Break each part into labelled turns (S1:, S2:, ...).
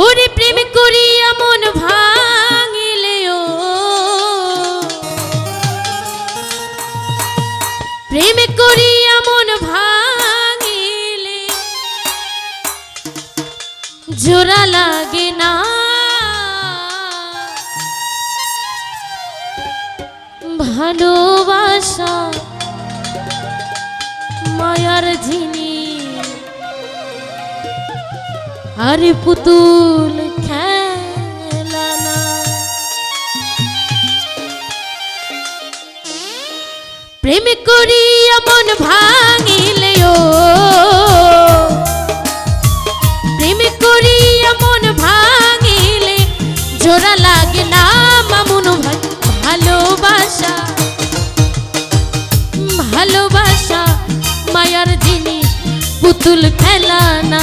S1: ওরে প্রেম করিয়া মন ভাঙিলে ও প্রেম করিয়া মন ভাঙিলে জোড়া লাগে না। ভালোবাসা মায়ার ঝিনি আরে পুতুল খেলা প্রেম করিয়া মন ভাঙিলেও প্রেম করিয়া মন ভাঙিলে জোড়া লাগে না মামুন ভালোবাসা। ভালোবাসা, মায়ার জিনিস, পুতুল খেলা না।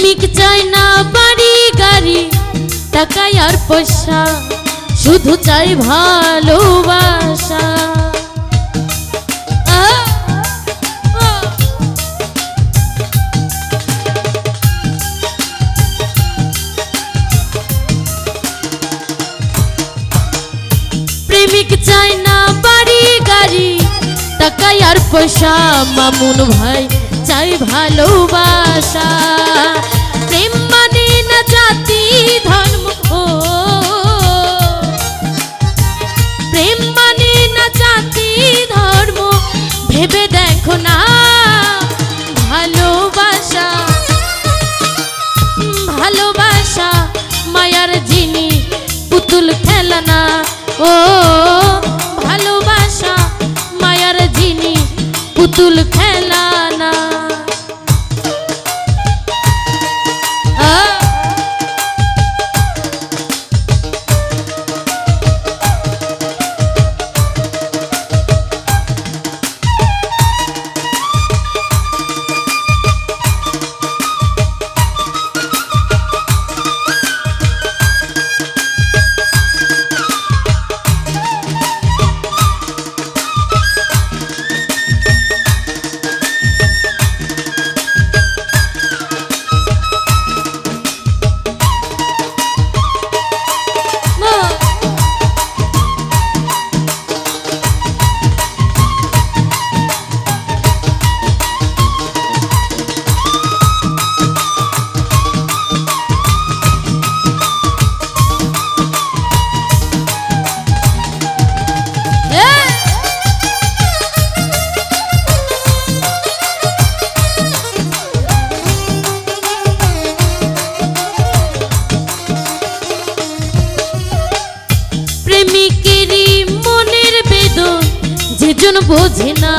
S1: প্রেমিক চাই না বাড়ি গাড়ি, টাকায় আর পয়সা, শুধু চাই ভালোবাসা। প্রেমিক চাই না বাড়ি গাড়ি, টাকায় আর পয়সা, মামুন ভাই চাই ভালোবাসা। প্রেম মানে না জাতি, ধর্ম প্রেম মানে না জাতি, ধর্ম, ভেবে দেখো না। ভালোবাসা ভালোবাসা, মায়ার জিনিস পুতুল ও, ভালোবাসা, মায়ার জিনিস পুতুল খেলানা যেজন বোঝে না,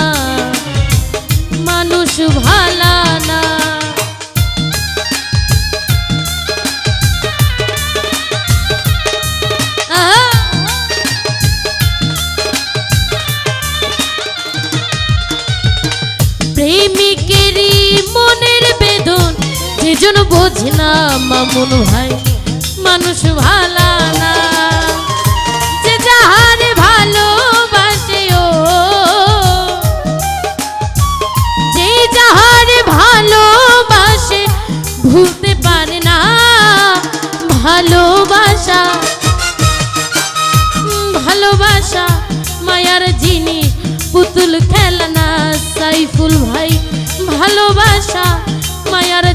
S1: মানুষ ভালা না! প্রেমিকেরই মনের বেদন, যেজন বোঝে না মামুন ভাই, মানুষ ভালা না যে যাহারে ভালোবাসা মায়ার জিনিস পুতুল খেলনা সাইফুল ভাই। ভালোবাসা মায়ার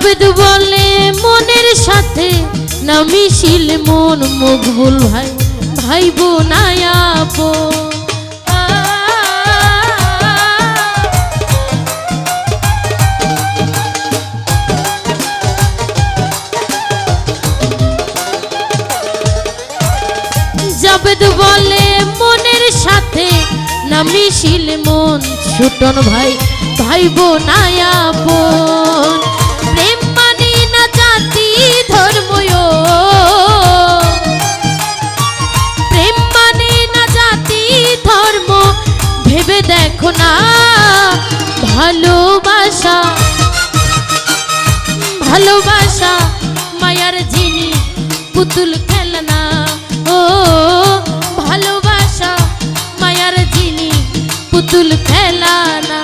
S1: জাবেদ বলে মনের সাথে, না মিশিল মন মকবুল ভাই ভাই বোনায়াপ বলে মনের সাথে, না মিশিল মন, ছোটন ভাই ভাই বোনায়াপন প্রেম ভালোবাসা মায়ার জিনি পুতুল খেলনা। ও ভালোবাসা মায়ার জিনি পুতুল খেলানা।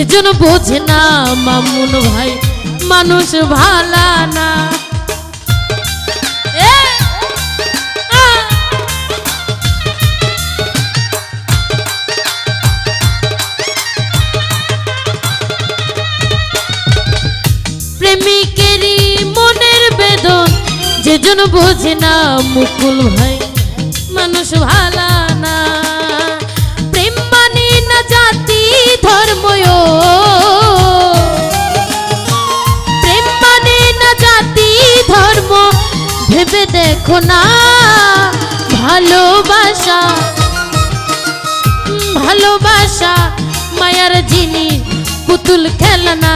S1: যেজন বোঝে না মামুন ভাই, মানুষ ভালা না! প্রেমিকেরই মনের বেদন, যেজন বোঝে না মুকুল ভাই। না ভালোবাসা ভালোবাসা মায়ার জিনিস পুতুল খেলনা।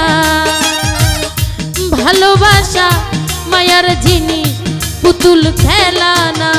S1: ভালোবাসা মায়ার জিনিস পুতুল খেলানা।